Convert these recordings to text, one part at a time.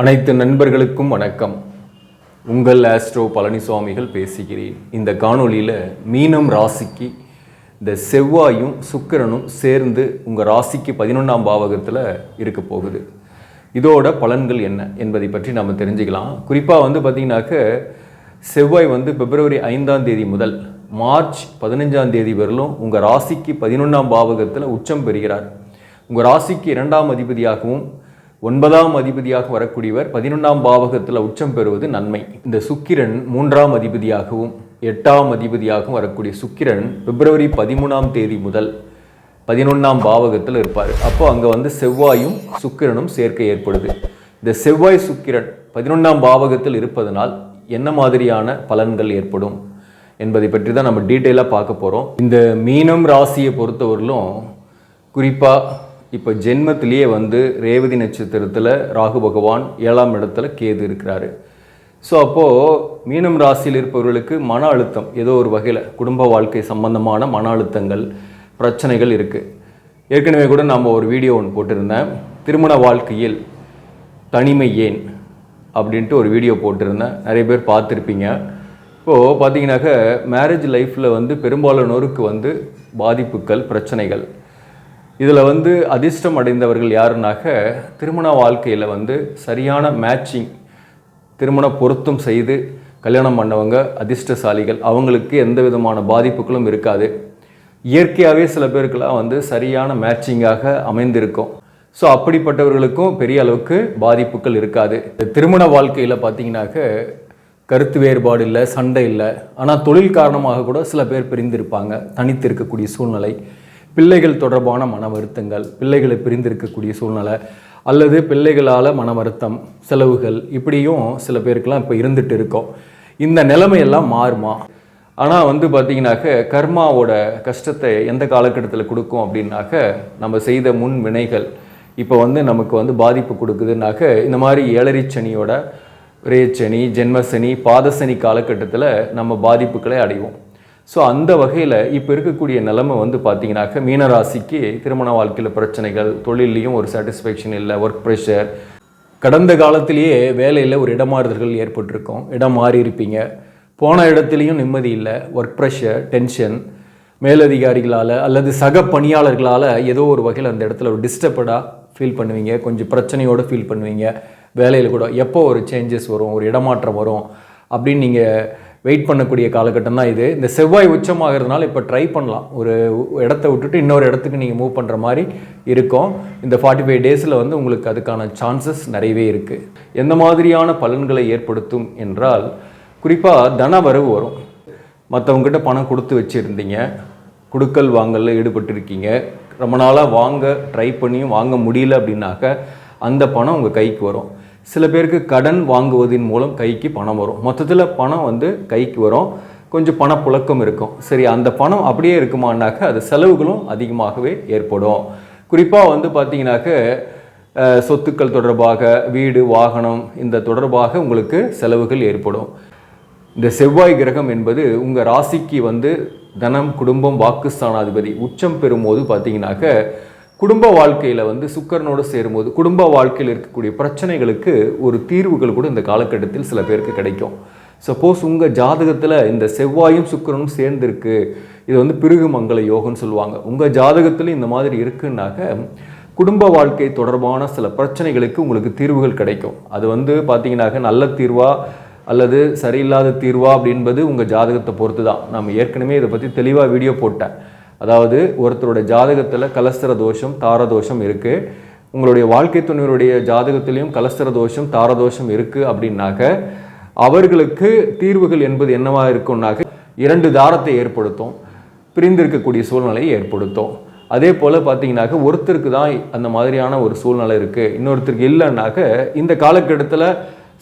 அனைத்து நண்பர்களுக்கும் வணக்கம். உங்கள் ஆஸ்ட்ரோ பழனிசுவாமிகள் பேசுகிறேன். இந்த காணொளியில் மீனம் ராசிக்கு இந்த செவ்வாயும் சுக்கிரனும் சேர்ந்து உங்கள் ராசிக்கு பதினொன்றாம் பாவகத்தில் இருக்க போகுது. இதோட பலன்கள் என்ன என்பதை பற்றி நம்ம தெரிஞ்சுக்கலாம். குறிப்பாக வந்து பார்த்திங்கனாக்க செவ்வாய் வந்து பிப்ரவரி ஐந்தாம் தேதி முதல் மார்ச் பதினஞ்சாம் தேதி வரலும் உங்கள் ராசிக்கு பதினொன்றாம் பாவகத்தில் உச்சம் பெறுகிறார். உங்கள் ராசிக்கு இரண்டாம் அதிபதியாகவும் ஒன்பதாம் அதிபதியாக வரக்கூடியவர் பதினொன்றாம் பாவகத்தில் உச்சம் பெறுவது நன்மை. இந்த சுக்கிரன் மூன்றாம் அதிபதியாகவும் எட்டாம் அதிபதியாகவும் வரக்கூடிய சுக்கிரன் பிப்ரவரி பதிமூணாம் தேதி முதல் பதினொன்றாம் பாவகத்தில் இருப்பார். அப்போ அங்கே வந்து செவ்வாயும் சுக்கிரனும் சேர்க்கை ஏற்படுது. இந்த செவ்வாய் சுக்கிரன் பதினொன்றாம் பாவகத்தில் இருப்பதனால் என்ன மாதிரியான பலன்கள் ஏற்படும் என்பதை பற்றி தான் நம்ம டீட்டெயிலாக பார்க்க போகிறோம் இந்த மீனம் ராசியை பொறுத்தவரையிலும் குறிப்பாக இப்போ ஜென்மத்திலேயே வந்து ரேவதி நட்சத்திரத்தில் ராகு பகவான் ஏழாம் இடத்துல கேது இருக்கிறாரு. ஸோ அப்போது மீனம் ராசியில் இருப்பவர்களுக்கு மன அழுத்தம் ஏதோ ஒரு வகையில் குடும்ப வாழ்க்கை சம்பந்தமான மன அழுத்தங்கள் பிரச்சனைகள் இருக்குது ஏற்கனவே கூட நாம் ஒரு வீடியோ ஒன்று போட்டிருந்தேன். திருமண வாழ்க்கையில் தனிமை ஏன் அப்படின்ட்டு ஒரு வீடியோ போட்டிருந்தேன். நிறைய பேர் பார்த்துருப்பீங்க. இப்போது பார்த்தீங்கன்னாக்க மேரேஜ் லைஃப்பில் வந்து பெரும்பாலானோருக்கு வந்து பாதிப்புகள் பிரச்சனைகள். இதில் வந்து அதிர்ஷ்டம் அடைந்தவர்கள் யாருனாக்க திருமண வாழ்க்கையில் வந்து சரியான மேட்சிங் திருமண பொருத்தம் செய்து கல்யாணம் பண்ணவங்க அதிர்ஷ்டசாலிகள். அவங்களுக்கு எந்த விதமான பாதிப்புகளும் இருக்காது. இயற்கையாகவே சில பேருக்கெல்லாம் வந்து சரியான மேட்சிங்காக அமைந்திருக்கும். ஸோ அப்படிப்பட்டவர்களுக்கும் பெரிய அளவுக்கு பாதிப்புகள் இருக்காது. இந்த திருமண வாழ்க்கையில் பார்த்தீங்கன்னாக்க கருத்து வேறுபாடு இல்லை சண்டை இல்லை. ஆனால் தொழில் காரணமாக கூட சில பேர் பிரிந்திருப்பாங்க தனித்து இருக்கக்கூடிய சூழ்நிலை. பிள்ளைகள் தொடர்பான மன வருத்தங்கள் பிள்ளைகளை பிரிந்திருக்கக்கூடிய சூழ்நிலை அல்லது பிள்ளைகளால் மன வருத்தம் செலவுகள் இப்படியும் சில பேருக்கெல்லாம் இப்போ இருந்துட்டு இருக்கோம். இந்த நிலைமையெல்லாம் மாறுமா? ஆனால் வந்து பார்த்திங்கனாக்க கர்மாவோட கஷ்டத்தை எந்த காலகட்டத்தில் கொடுக்கும் அப்படின்னாக்க நம்ம செய்த முன் வினைகள் இப்போ வந்து நமக்கு வந்து பாதிப்பு கொடுக்குதுனாக்க இந்த மாதிரி ஏழரை சனியோட ரேச்சனி ஜென்மசனி பாதசனி காலகட்டத்தில் நம்ம பாதிப்புகளை அடைவோம். ஸோ அந்த வகையில் இப்போ இருக்கக்கூடிய நிலைமை வந்து பார்த்தீங்கன்னாக்க மீனராசிக்கு திருமண வாழ்க்கையில் பிரச்சனைகள் தொழிலையும் ஒரு சாட்டிஸ்ஃபேக்ஷன் இல்லை ஒர்க் ப்ரெஷர் கடந்த காலத்திலேயே வேலையில் ஒரு இடமாறுதல்கள் ஏற்பட்டிருக்கும். இடம் மாறி இருப்பீங்க போன இடத்துலையும் நிம்மதி இல்லை ஒர்க் ப்ரெஷர் டென்ஷன் மேலதிகாரிகளால் அல்லது சக பணியாளர்களால் ஏதோ ஒரு வகையில் அந்த இடத்துல ஒரு டிஸ்டர்படாக ஃபீல் பண்ணுவீங்க. கொஞ்சம் பிரச்சனையோடு ஃபீல் பண்ணுவீங்க. வேலையில் கூட எப்போ ஒரு சேஞ்சஸ் வரும் ஒரு இடமாற்றம் வரும் அப்படின்னு நீங்கள் வெயிட் பண்ணக்கூடிய காலகட்டம் தான் இது. இந்த செவ்வாய் உச்சமாகிறதுனால இப்போ ட்ரை பண்ணலாம். ஒரு இடத்த விட்டுட்டு இன்னொரு இடத்துக்கு நீங்கள் மூவ் பண்ணுற மாதிரி இருக்கும். இந்த ஃபார்ட்டி ஃபைவ் டேஸில் வந்து உங்களுக்கு அதுக்கான சான்சஸ் நிறையவே இருக்குது எந்த மாதிரியான பலன்களை ஏற்படுத்தும் என்றால் குறிப்பாக தன வரவு வரும். மற்றவங்ககிட்ட பணம் கொடுத்து வச்சுருந்தீங்க. கொடுக்கல் வாங்கலில் ஈடுபட்டிருக்கீங்க. ரொம்ப நாளாக வாங்க ட்ரை பண்ணியும் வாங்க முடியல அப்படின்னாக்க அந்த பணம் உங்கள் கைக்கு வரும். சில பேருக்கு கடன் வாங்குவதன் மூலம் கைக்கு பணம் வரும். மொத்தத்தில் பணம் வந்து கைக்கு வரும். கொஞ்சம் பணப்புழக்கம் இருக்கும். சரி அந்த பணம் அப்படியே இருக்குமானாக்க அது செலவுகளும் அதிகமாகவே ஏற்படும். குறிப்பாக வந்து பார்த்தீங்கன்னாக்க சொத்துக்கள் தொடர்பாக வீடு வாகனம் இந்த தொடர்பாக உங்களுக்கு செலவுகள் ஏற்படும். இந்த செவ்வாய் கிரகம் என்பது உங்கள் ராசிக்கு வந்து தனம் குடும்பம் வாக்குஸ்தானாதிபதி உச்சம் பெறும்போது பார்த்தீங்கன்னாக்க குடும்ப வாழ்க்கையில் வந்து சுக்கரனோடு சேரும்போது குடும்ப வாழ்க்கையில் இருக்கக்கூடிய பிரச்சனைகளுக்கு ஒரு தீர்வுகள் கூட இந்த காலகட்டத்தில் சில பேருக்கு கிடைக்கும். சப்போஸ் உங்கள் ஜாதகத்தில் இந்த செவ்வாயும் சுக்கரனும் சேர்ந்துருக்கு. இது வந்து பிருகு மங்கள யோகம்னு சொல்லுவாங்க. உங்கள் ஜாதகத்திலும் இந்த மாதிரி இருக்குன்னாக்க குடும்ப வாழ்க்கை தொடர்பான சில பிரச்சனைகளுக்கு உங்களுக்கு தீர்வுகள் கிடைக்கும். அது வந்து பார்த்தீங்கன்னாக்க நல்ல தீர்வா அல்லது சரியில்லாத தீர்வா அப்படின்பது உங்கள் ஜாதகத்தை பொறுத்து தான் நம்ம ஏற்கனவே இதை பற்றி தெளிவாக வீடியோ போட்டேன். அதாவது ஒருத்தருடைய ஜாதகத்தில் கலஸ்தர தோஷம் தார தோஷம் இருக்குது உங்களுடைய வாழ்க்கை துணைவருடைய ஜாதகத்திலையும் கலஸ்தர தோஷம் தார தோஷம் இருக்குது அப்படின்னாக்க அவர்களுக்கு தீர்வுகள் என்பது என்னவாக இருக்கும்னாக்க இரண்டு தாரத்தை ஏற்படுத்தும் பிரிந்திருக்கக்கூடிய சூழ்நிலையை ஏற்படுத்தும். அதே போல் பார்த்தீங்கன்னாக்க ஒருத்தருக்கு தான் அந்த மாதிரியான ஒரு சூழ்நிலை இருக்குது இன்னொருத்தருக்கு இல்லைன்னாக்க இந்த காலகட்டத்தில்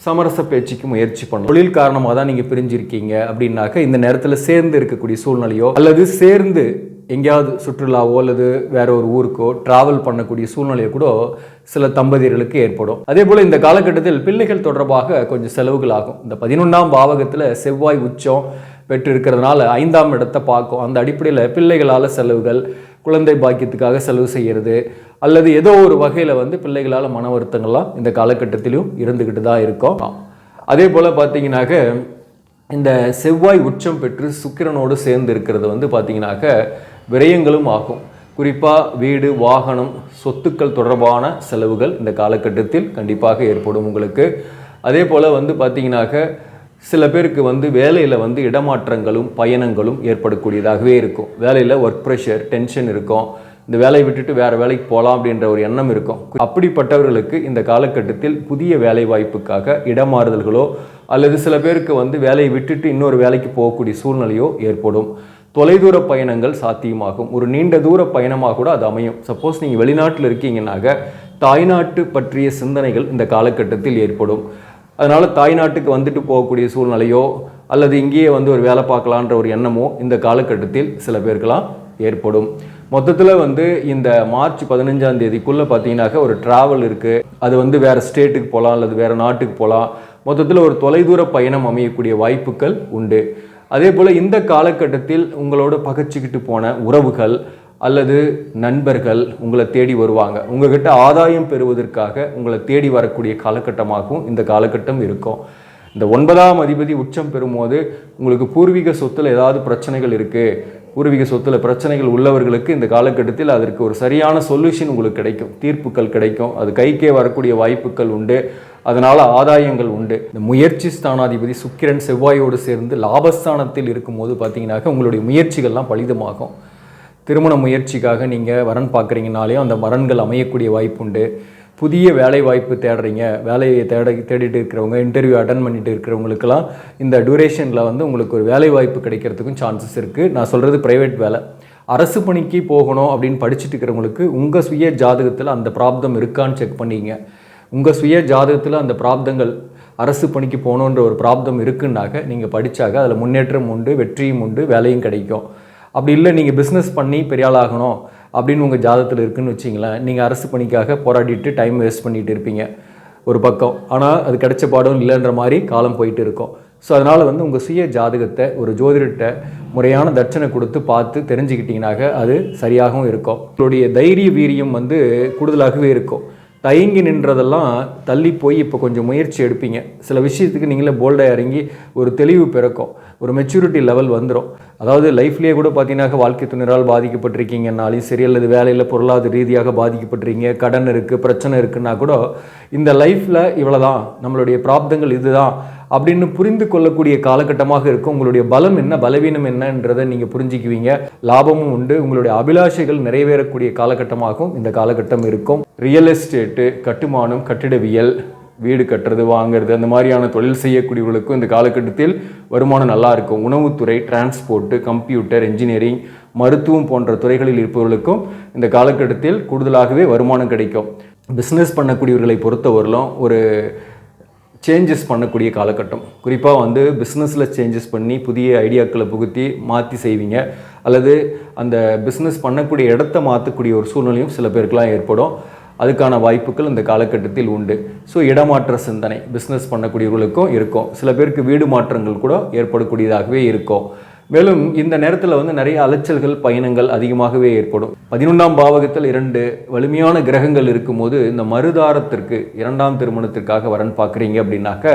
சமரச பேச்சுக்கு முயற்சி பண்ணும் தொழில் காரணமாக தான் நீங்கள் பிரிஞ்சிருக்கீங்க அப்படின்னாக்க இந்த நேரத்தில் சேர்ந்து இருக்கக்கூடிய சூழ்நிலையோ அல்லது சேர்ந்து எங்கேயாவது சுற்றுலாவோ அல்லது வேற ஒரு ஊருக்கோ டிராவல் பண்ணக்கூடிய சூழ்நிலையை கூட சில தம்பதியர்களுக்கு ஏற்படும். அதே போல் இந்த காலகட்டத்தில் பிள்ளைகள் தொடர்பாக கொஞ்சம் செலவுகள் ஆகும். இந்த பதினொன்றாம் பாவகத்தில் செவ்வாய் உச்சம் பெற்று இருக்கிறதுனால ஐந்தாம் இடத்தை பார்க்கும். அந்த அடிப்படையில் பிள்ளைகளால் செலவுகள் குழந்தை பாக்கியத்துக்காக செலவு செய்கிறது அல்லது ஏதோ ஒரு வகையில் வந்து பிள்ளைகளால் மன வருத்தங்கள்லாம் இந்த காலகட்டத்திலும் இருந்துக்கிட்டு தான் இருக்கும். அதே போல் பார்த்தீங்கன்னாக்க இந்த செவ்வாய் உச்சம் பெற்று சுக்கிரனோடு சேர்ந்து இருக்கிறது வந்து பார்த்தீங்கன்னாக்க விரயங்களும் ஆகும். குறிப்பாக வீடு வாகனம் சொத்துக்கள் தொடர்பான செலவுகள் இந்த காலகட்டத்தில் கண்டிப்பாக ஏற்படும் உங்களுக்கு. அதே போல் வந்து பார்த்தீங்கன்னாக்க சில பேருக்கு வந்து வேலையில் வந்து இடமாற்றங்களும் பயணங்களும் ஏற்படக்கூடியதாகவே இருக்கும். வேலையில் ஒர்க் ப்ரெஷர் டென்ஷன் இருக்கும். இந்த வேலையை விட்டுட்டு வேறு வேலைக்கு போகலாம் அப்படின்ற ஒரு எண்ணம் இருக்கும். அப்படிப்பட்டவர்களுக்கு இந்த காலகட்டத்தில் புதிய வேலை வாய்ப்புக்காக இடமாறுதல்களோ அல்லது சில பேருக்கு வந்து வேலையை விட்டுட்டு இன்னொரு வேலைக்கு போகக்கூடிய சூழ்நிலையோ ஏற்படும். தொலைதூர பயணங்கள் சாத்தியமாகும். ஒரு நீண்ட தூர பயணமாக கூட அது அமையும். சப்போஸ் நீங்கள் வெளிநாட்டில் இருக்கீங்கன்னாக தாய்நாட்டு பற்றிய சிந்தனைகள் இந்த காலகட்டத்தில் ஏற்படும். அதனால் தாய்நாட்டுக்கு வந்துட்டு போகக்கூடிய சூழ்நிலையோ அல்லது இங்கேயே வந்து ஒரு வேலை பார்க்கலான்ற ஒரு எண்ணமோ இந்த காலகட்டத்தில் சில பேருக்கெல்லாம் ஏற்படும். மொத்தத்தில் வந்து இந்த மார்ச் பதினஞ்சாம் தேதிக்குள்ளே பார்த்தீங்கன்னாக்க ஒரு ட்ராவல் இருக்குது அது வந்து வேறு ஸ்டேட்டுக்கு போகலாம் அல்லது வேறு நாட்டுக்கு போகலாம் மொத்தத்தில் ஒரு தொலைதூர பயணம் அமையக்கூடிய வாய்ப்புகள் உண்டு. அதே போல் இந்த காலகட்டத்தில் உங்களோட பகச்சிக்கிட்டு போன உறவுகள் அல்லது நண்பர்கள் உங்களை தேடி வருவாங்க. உங்ககிட்ட ஆதாயம் பெறுவதற்காக உங்களை தேடி வரக்கூடிய காலகட்டமாகவும் இந்த காலகட்டம் இருக்கும். இந்த ஒன்பதாம் அதிபதி உச்சம் பெறும்போது உங்களுக்கு பூர்வீக சொத்தில் ஏதாவது பிரச்சனைகள் இருக்குது பூர்வீக சொத்துல பிரச்சனைகள் உள்ளவர்களுக்கு இந்த காலகட்டத்தில் அதற்கு ஒரு சரியான சொல்யூஷன் உங்களுக்கு கிடைக்கும். தீர்ப்புகள் கிடைக்கும். அது கைக்கே வரக்கூடிய வாய்ப்புகள் உண்டு. அதனால் ஆதாயங்கள் உண்டு. இந்த முயற்சி ஸ்தானாதிபதி சுக்கிரன் செவ்வாயோடு சேர்ந்து லாபஸ்தானத்தில் இருக்கும்போது பார்த்தீங்கன்னாக்க உங்களுடைய முயற்சிகள்லாம் பலிதமாகும். திருமண முயற்சிக்காக நீங்கள் வரன் பார்க்குறீங்கனாலே அந்த வரன்கள் அமையக்கூடிய வாய்ப்புண்டு புதிய வேலை வாய்ப்பு தேடுறீங்க. வேலையை தேட தேடிட்டு இருக்கிறவங்க இன்டர்வியூ அட்டன் பண்ணிட்டு இருக்கிறவங்களுக்கெல்லாம் இந்த டியூரேஷனில் வந்து உங்களுக்கு ஒரு வேலை வாய்ப்பு கிடைக்கிறதுக்கும் சான்சஸ் இருக்குது நான் சொல்கிறது ப்ரைவேட் வேலை. அரசு பணிக்கு போகணும் அப்படின்னு படிச்சுட்டு இருக்கிறவங்களுக்கு உங்கள் சுய ஜாதகத்தில் அந்த ப்ராப்ளம் இருக்கான்னு செக் பண்ணிங்க. உங்கள் சுய ஜாதகத்தில் அந்த பிராப்தங்கள் அரசு பணிக்கு போகணுன்ற ஒரு பிராப்தம் இருக்குன்னாக்க நீங்கள் படித்தாக்க அதில் முன்னேற்றம் உண்டு வெற்றியும் உண்டு வேலையும் கிடைக்கும். அப்படி இல்லை நீங்கள் பிஸ்னஸ் பண்ணி பெரியாளாகணும் ஆகணும் அப்படின்னு உங்கள் ஜாதகத்தில் இருக்குன்னு வச்சிங்களேன் நீங்கள் அரசு பணிக்காக போராடிட்டு டைம் வேஸ்ட் பண்ணிட்டு இருப்பீங்க ஒரு பக்கம். ஆனால் அது கிடைச்ச பாடம் இல்லைன்ற மாதிரி காலம் போயிட்டு இருக்கும். ஸோ அதனால் வந்து உங்கள் சுய ஜாதகத்தை ஒரு ஜோதிடர்கிட்ட முறையான தட்சணை கொடுத்து பார்த்து தெரிஞ்சுக்கிட்டிங்கனாக்க அது சரியாகவும் இருக்கும். உங்களுடைய தைரிய வீரியம் வந்து கூடுதலாகவே இருக்கும். தயங்கி நின்றதெல்லாம் தள்ளி போய் இப்போ கொஞ்சம் முயற்சி எடுப்பீங்க. சில விஷயத்துக்கு நீங்களே போல்டாக இறங்கி ஒரு தெளிவு பிறக்கும். ஒரு மெச்சூரிட்டி லெவல் வந்துடும் அதாவது லைஃப்லேயே கூட பார்த்தீங்கன்னா வாழ்க்கை துணிரால் பாதிக்கப்பட்டிருக்கீங்கன்னாலும் சரி அல்லது வேலையில் பொருளாதார ரீதியாக பாதிக்கப்பட்டிருக்கீங்க. கடன் இருக்குது பிரச்சனை இருக்குன்னா கூட இந்த லைஃப்பில் இவ்வளோ தான் நம்மளுடைய பிராப்தங்கள் இதுதான். அப்படின்னு புரிந்து கொள்ளக்கூடிய காலகட்டமாக இருக்கும். உங்களுடைய பலம் என்ன பலவீனம் என்னன்றதை நீங்கள் புரிஞ்சுக்குவீங்க. லாபமும் உண்டு. உங்களுடைய அபிலாஷைகள் நிறைவேறக்கூடிய காலகட்டமாகவும் இந்த காலகட்டம் இருக்கும். ரியல் எஸ்டேட்டு கட்டுமானம் கட்டிடவியல் வீடு கட்டுறது வாங்குறது அந்த மாதிரியான தொழில் செய்யக்கூடியவர்களுக்கும் இந்த காலகட்டத்தில் வருமானம் நல்லா இருக்கும். உணவுத்துறை டிரான்ஸ்போர்ட்டு கம்ப்யூட்டர் இன்ஜினியரிங் மருத்துவம் போன்ற துறைகளில் இருப்பவர்களுக்கும் இந்த காலகட்டத்தில் கூடுதலாகவே வருமானம் கிடைக்கும். பிஸ்னஸ் பண்ணக்கூடியவர்களை பொறுத்தவரையிலும் ஒரு சேஞ்சஸ் பண்ணக்கூடிய காலகட்டம். குறிப்பாக வந்து பிஸ்னஸில் சேஞ்சஸ் பண்ணி புதிய ஐடியாக்களை புகுத்தி மாற்றி செய்வீங்க. அல்லது அந்த பிஸ்னஸ் பண்ணக்கூடிய இடத்த மாற்றக்கூடிய ஒரு சூழ்நிலையும் சில பேருக்கெலாம் ஏற்படும். அதுக்கான வாய்ப்புகள் இந்த காலகட்டத்தில் உண்டு. ஸோ இடமாற்ற சிந்தனை பிஸ்னஸ் பண்ணக்கூடியவர்களுக்கும் இருக்கும். சில பேருக்கு வீடு மாற்றங்கள் கூட ஏற்படக்கூடியதாகவே இருக்கும். மேலும் இந்த நேரத்தில் வந்து நிறைய அலைச்சல்கள் பயணங்கள் அதிகமாகவே ஏற்படும். பதினொன்றாம் பாவகத்தில் இரண்டு வலிமையான கிரகங்கள் இருக்கும்போது இந்த மறுதாரத்திற்கு இரண்டாம் திருமணத்திற்காக வரன் பார்க்குறீங்க அப்படின்னாக்க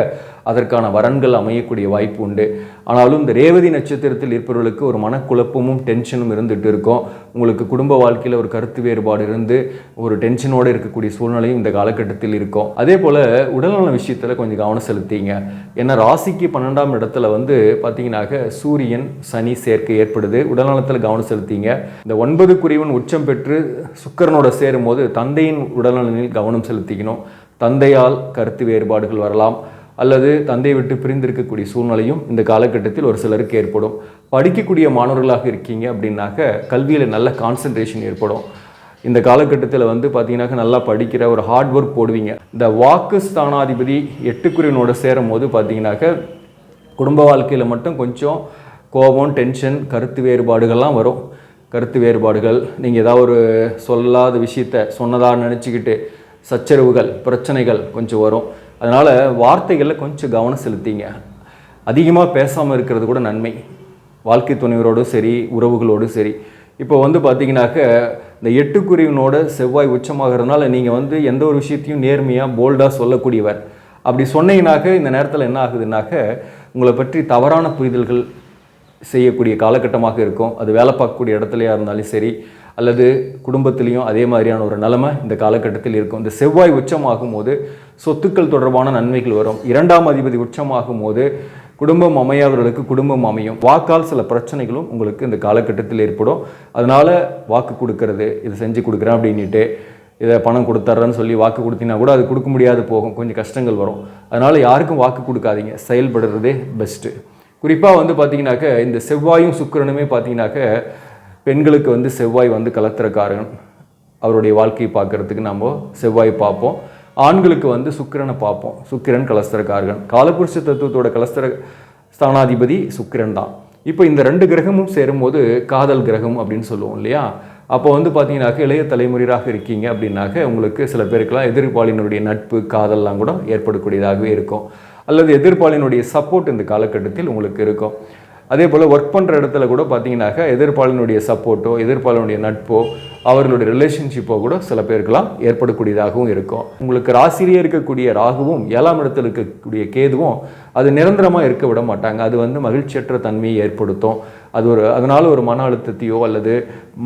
அதற்கான வரன்கள் அமையக்கூடிய வாய்ப்பு உண்டு. ஆனாலும் இந்த ரேவதி நட்சத்திரத்தில் இருப்பவர்களுக்கு ஒரு மனக்குழப்பமும் டென்ஷனும் இருந்துட்டு இருக்கும். உங்களுக்கு குடும்ப வாழ்க்கையில் ஒரு கருத்து வேறுபாடு இருந்து ஒரு டென்ஷனோடு இருக்கக்கூடிய சூழ்நிலையும் இந்த காலகட்டத்தில் இருக்கும். அதே போல் உடல்நல விஷயத்தில் கொஞ்சம் கவனம் செலுத்திங்க. ஏன்னா ராசிக்கு பன்னெண்டாம் இடத்துல வந்து பார்த்தீங்கன்னாக்க சூரியன் சனி சேர்க்கை ஏற்படுது. உடல்நலத்தில் கவனம் செலுத்திங்க. இந்த ஒன்பது குறிவன் உச்சம் பெற்று சுக்கரனோட சேரும் போது தந்தையின் உடல்நலனில் கவனம் செலுத்திக்கணும். தந்தையால் கருத்து வேறுபாடுகள் வரலாம். அல்லது தந்தையை விட்டு பிரிந்திருக்கக்கூடிய சூழ்நிலையும் இந்த காலகட்டத்தில் ஒரு சிலருக்கு ஏற்படும். படிக்கக்கூடிய மாணவர்களாக இருக்கீங்க அப்படின்னாக்க கல்வியில் நல்ல கான்சன்ட்ரேஷன் ஏற்படும். இந்த காலகட்டத்தில் வந்து பார்த்தீங்கன்னாக்க நல்லா படிக்கிற ஒரு ஹார்ட் ஒர்க் போடுவீங்க. இந்த வாக்கு ஸ்தானாதிபதி எட்டுக்குரியனோட சேரும் போது பார்த்தீங்கன்னாக்க குடும்ப வாழ்க்கையில் மட்டும் கொஞ்சம் கோபம் டென்ஷன் கருத்து வேறுபாடுகள்லாம் வரும். கருத்து வேறுபாடுகள் நீங்கள் ஏதாவது ஒரு சொல்லாத விஷயத்த சொன்னதாக நினச்சிக்கிட்டு சச்சரவுகள் பிரச்சனைகள் கொஞ்சம் வரும். அதனால் வார்த்தைகளில் கொஞ்சம் கவனம் செலுத்திங்க. அதிகமாக பேசாமல் இருக்கிறது கூட நன்மை. வாழ்க்கை துணைவரோடும் சரி உறவுகளோடும் சரி. இப்போ வந்து பார்த்தீங்கன்னாக்க இந்த எட்டுக்குருவினோட செவ்வாய் உச்சமாகறதுனால நீங்கள் வந்து எந்த ஒரு விஷயத்தையும் நேர்மையாக போல்டாக சொல்லக்கூடியவர். அப்படி சொன்னீங்கனாக்க இந்த நேரத்தில் என்ன ஆகுதுனாக்க உங்களை பற்றி தவறான புரிதல்கள் செய்யக்கூடிய காலகட்டமாக இருக்கும். அது வேலை பார்க்கக்கூடிய இடத்துலையாக இருந்தாலும் சரி அல்லது குடும்பத்திலையும் அதே மாதிரியான ஒரு நிலமை இந்த காலகட்டத்தில் இருக்கும். இந்த செவ்வாய் உச்சமாகும் போது சொத்துக்கள் தொடர்பான நன்மைகள் வரும். இரண்டாம் அதிபதி உச்சமாகும் போது குடும்பம் அமையாதவர்களுக்கு குடும்பம் அமையும். வாக்கால் சில பிரச்சனைகளும் உங்களுக்கு இந்த காலகட்டத்தில் ஏற்படும். அதனால் வாக்கு கொடுக்கறது இது செஞ்சு கொடுக்குறேன் அப்படின்ட்டு இதை பணம் கொடுத்துட்றேன்னு சொல்லி வாக்கு கொடுத்தீங்கன்னா கூட அது கொடுக்க முடியாது போகும். கொஞ்சம் கஷ்டங்கள் வரும். அதனால் யாருக்கும் வாக்கு கொடுக்காதீங்க. செயல்படுறதே பெஸ்ட்டு குறிப்பாக வந்து பார்த்தீங்கன்னாக்க இந்த செவ்வாயும் சுக்கிரனுமே பார்த்தீங்கன்னாக்க பெண்களுக்கு வந்து செவ்வாய் வந்து கலத்திரக்காரன். அவருடைய வாழ்க்கையை பார்க்கறதுக்கு நம்ம செவ்வாய் பார்ப்போம். ஆண்களுக்கு வந்து சுக்கிரனை பார்ப்போம். சுக்கிரன் கலஸ்தரக்காரகன். காலபுருஷ தத்துவத்தோட கலஸ்தர ஸ்தானாதிபதி சுக்கிரன் தான். இப்போ இந்த ரெண்டு கிரகமும் சேரும்போது காதல் கிரகம் அப்படின்னு சொல்லுவோம் இல்லையா? அப்போ வந்து பார்த்தீங்கன்னாக்க இளைய தலைமுறையாக இருக்கீங்க அப்படின்னாக்க உங்களுக்கு சில பேருக்கெல்லாம் எதிர்பாலினுடைய நட்பு காதல்லாம் கூட ஏற்படக்கூடியதாகவே இருக்கும். அல்லது எதிர்பாலினுடைய சப்போர்ட் இந்த காலகட்டத்தில் உங்களுக்கு இருக்கும். அதே போல் ஒர்க் பண்ணுற இடத்துல கூட பார்த்தீங்கன்னாக்கா எதிர்ப்பாளனுடைய சப்போர்ட்டோ எதிர்ப்பாளனுடைய நட்போ அவர்களுடைய ரிலேஷன்ஷிப்போ கூட சில பேருக்கெல்லாம் ஏற்படக்கூடியதாகவும் இருக்கும். உங்களுக்கு ராசியிலே இருக்கக்கூடிய ராகுவும் ஏழாம் இடத்துல இருக்கக்கூடிய கேதுவும் அது நிரந்தரமாக இருக்க விட மாட்டாங்க. அது வந்து மகிழ்ச்சியற்ற தன்மையை ஏற்படுத்தும். அது ஒரு அதனால் ஒரு மன அழுத்தத்தையோ அல்லது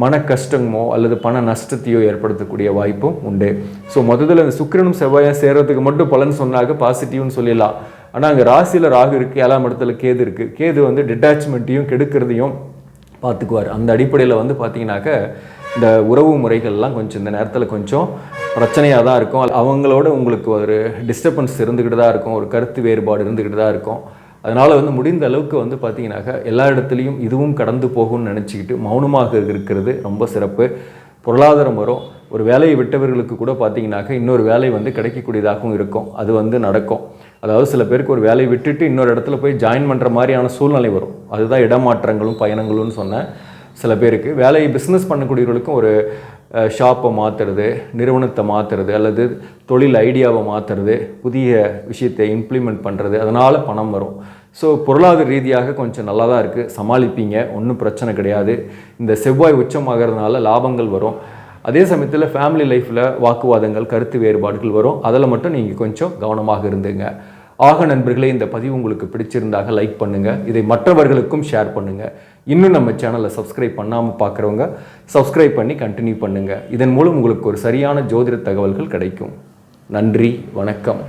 மன கஷ்டமோ அல்லது பண நஷ்டத்தையோ ஏற்படுத்தக்கூடிய வாய்ப்பும் உண்டு. ஸோ முதல்ல இந்த சுக்கிரனும் செவ்வாயும் சேர்றதுக்கு மட்டும் பலன் சொன்னாக்க பாசிட்டிவ்னு சொல்லிடலாம். ஆனால் அங்கே ராசியில் ராகு இருக்குது ஏழாம் இடத்துல கேது இருக்குது கேது வந்து டிட்டாச்மெண்ட்டையும் கெடுக்கிறதையும் பார்த்துக்குவார். அந்த அடிப்படையில் வந்து பார்த்தீங்கன்னாக்க இந்த உறவு முறைகள்லாம் கொஞ்சம் இந்த நேரத்தில் கொஞ்சம் பிரச்சனையாக தான் இருக்கும். அவங்களோட உங்களுக்கு ஒரு டிஸ்டர்பன்ஸ் இருந்துக்கிட்டு தான் இருக்கும். ஒரு கருத்து வேறுபாடு இருந்துக்கிட்டு தான் இருக்கும். அதனால் வந்து முடிந்த அளவுக்கு வந்து பார்த்தீங்கன்னாக்கா எல்லா இடத்துலையும் இதுவும் கடந்து போகும்னு நினச்சிக்கிட்டு மௌனமாக இருக்கிறது ரொம்ப சிறப்பு. பொருளாதாரம் வரும். ஒரு வேலையை விட்டவர்களுக்கு கூட பார்த்தீங்கன்னாக்கா இன்னொரு வேலை வந்து கிடைக்கக்கூடியதாகவும் இருக்கும். அது வந்து நடக்கும். அதாவது சில பேருக்கு ஒரு வேலையை விட்டுட்டு இன்னொரு இடத்துல போய் ஜாயின் பண்ணுற மாதிரியான சூழ்நிலை வரும். அதுதான் இடமாற்றங்களும் பயணங்களும்னு சொன்னேன் சில பேருக்கு. வேலையை பிஸ்னஸ் பண்ணக்கூடியவர்களுக்கும் ஒரு ஷாப்பை மாற்றுறது நிறுவனத்தை மாற்றுறது அல்லது தொழில் ஐடியாவை மாற்றுறது புதிய விஷயத்தை இம்ப்ளிமெண்ட் பண்ணுறது அதனால் பணம் வரும். ஸோ பொருளாதார ரீதியாக கொஞ்சம் நல்லா தான் இருக்குது சமாளிப்பீங்க. ஒன்றும் பிரச்சனை கிடையாது. இந்த செவ்வாய் உச்சமாகறதுனால லாபங்கள் வரும். அதே சமயத்தில் ஃபேமிலி லைஃப்பில் வாக்குவாதங்கள் கருத்து வேறுபாடுகள் வரும். அதில் மட்டும் நீங்கள் கொஞ்சம் கவனமாக இருந்துங்க. ஆக நண்பர்களே இந்த பதிவு உங்களுக்கு பிடிச்சிருந்தாக லைக் பண்ணுங்கள் இதை மற்றவர்களுக்கும் ஷேர் பண்ணுங்கள் இன்னும் நம்ம சேனலை சப்ஸ்கிரைப் பண்ணாமல் பார்க்குறவங்க சப்ஸ்கிரைப் பண்ணி கண்டினியூ பண்ணுங்கள் இதன் மூலம் உங்களுக்கு ஒரு சரியான ஜோதிட தகவல்கள் கிடைக்கும். நன்றி வணக்கம்.